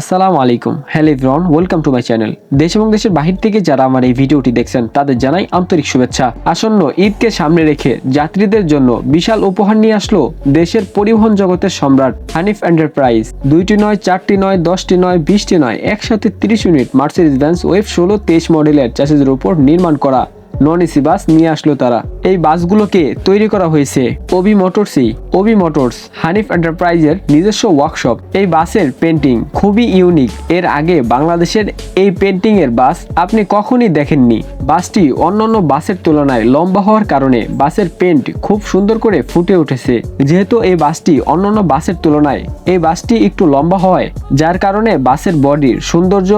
আসসালামু আলাইকুম। Hello everyone, welcome to my channel. দেশ এবং দেশের বাহির থেকে যারা আমার এই ভিডিওটি দেখছেন, তাদের জানাই আন্তরিক শুভেচ্ছা। আসন্ন ঈদকে সামনে রেখে যাত্রীদের জন্য বিশাল উপহার নিয়ে আসলো দেশের পরিবহন জগতের সম্রাট হানিফ এন্টারপ্রাইজ। দুইটি নয়, চারটি নয়, দশটি নয়, বিশটি নয়, একসাথে তিরিশ ইউনিট মার্সিডিজ ব্যান্স ওয়েব ষোলো, তেইশ মডেলের চাষের উপর নির্মাণ করা। নন এসি বাস নিয়ে আসলো তারা। এই বাসগুলোকে তৈরি করা হয়েছে ওবি মোটরসি ওবি মোটরস, হানিফ এন্টারপ্রাইজের নিজস্ব ওয়ার্কশপ। এই বাসের পেন্টিং খুবই ইউনিক। এর আগে বাংলাদেশের এই পেন্টিং এর বাস আপনি কখনই দেখেননি। বাসটি অন্যান্য বাসের তুলনায় লম্বা হওয়ার কারণে বাসের পেন্ট খুব সুন্দর করে ফুটে উঠেছে। যেহেতু এই বাসটি অন্যান্য বাসের তুলনায় এই বাসটি একটু লম্বা হওয়ায় যার কারণে বাসের বডির সৌন্দর্য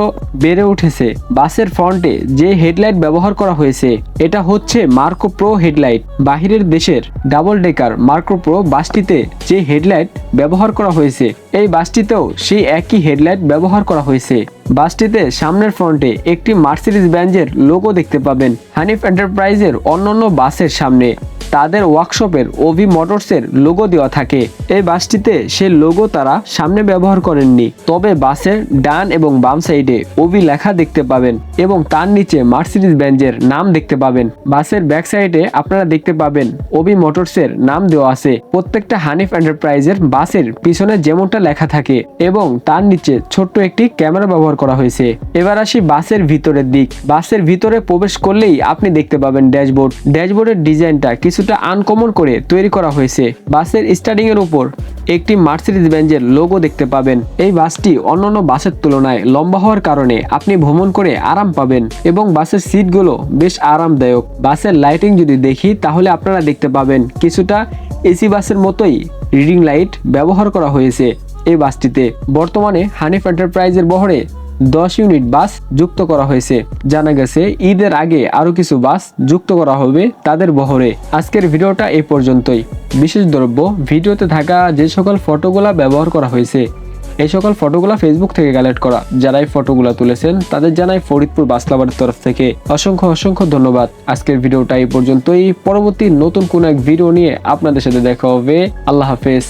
বেড়ে উঠেছে। বাসের ফ্রন্টে যে হেডলাইট ব্যবহার করা হয়েছে এটা হচ্ছে মার্কো প্রো হেডলাইট। বাহিরের দেশের ডাবল ডেকার মার্কো প্রো বাসটিতে যে হেডলাইট ব্যবহার করা হয়েছে, এই বাসটিতেও সেই একই হেডলাইট ব্যবহার করা হয়েছে। বাসটিতে সামনের ফ্রন্টে একটি মার্সিডিস ব্যাঞ্জের লোগো দেখতে পাবেন, হানিফ এন্টারপ্রাইজের অন্যান্য বাসের সামনে। তাদের ওয়ার্কশপের ওভি মোটরসের লোগো দেওয়া থাকে। এই বাসটিতে সে লোগো তারা সামনে ব্যবহার করেননি। তবে বাসের ডান এবং বাম সাইডে ওভি লেখা দেখতে পাবেন এবং তার নিচে মার্সিডিজ ব্যাঞ্জের নাম দেখতে পাবেন। বাসের ব্যাক সাইডে আপনারা দেখতে পাবেন ওবি মোটরসের নাম দেওয়া আছে। প্রত্যেকটা হানিফ এন্টারপ্রাইজের বাসের পিছনে যেমনটা লেখা থাকে এবং তার নিচে ছোট্ট একটি ক্যামেরা ব্যবহার করা হয়েছে। এবার আসি বাসের ভিতরের দিক। বাসের ভিতরে প্রবেশ করলেই আপনি দেখতে পাবেন ড্যাশবোর্ড। ড্যাশবোর্ডের ডিজাইনটা কিছুটা আনকমন করে তৈরি করা হয়েছে। বাসের স্টার্টিং এর উপর একটি মার্সিডিজ বেঞ্জের লোগো দেখতে পাবেন। এই বাসটি অন্যান্য বাসের তুলনায় লম্বা হওয়ার কারণে আপনি ভ্রমণ করে আরাম পাবেন এবং বাসের সিটগুলো বেশ আরামদায়ক। বাসের লাইটিং যদি দেখি, তাহলে আপনারা দেখতে পাবেন কিছুটা এসি বাসের মতোই রিডিং লাইট ব্যবহার করা হয়েছে এই বাসটিতে। বর্তমানে হানিফ এন্টারপ্রাইজের বহরে দশ ইউনিট বাস যুক্ত করা হয়েছে। জানা গেছে, ঈদের আগে আরও কিছু বাস যুক্ত করা হবে তাদের বহরে। আজকের ভিডিওটা এই পর্যন্তই। বিশেষ দ্রব্য, ভিডিওতে থাকা যে সকল ফটোগুলা ব্যবহার করা হয়েছে এই সকল ফটোগুলা ফেসবুক থেকে কালেক্ট করা। যারা এই ফটোগুলা তুলেছেন, তাদের জানাই ফরিদপুর বাসলাবারের তরফ থেকে অসংখ্য অসংখ্য ধন্যবাদ। আজকের ভিডিওটা এই পর্যন্তই। পরবর্তী নতুন কোন এক ভিডিও নিয়ে আপনাদের সাথে দেখা হবে। আল্লাহ হাফেজ।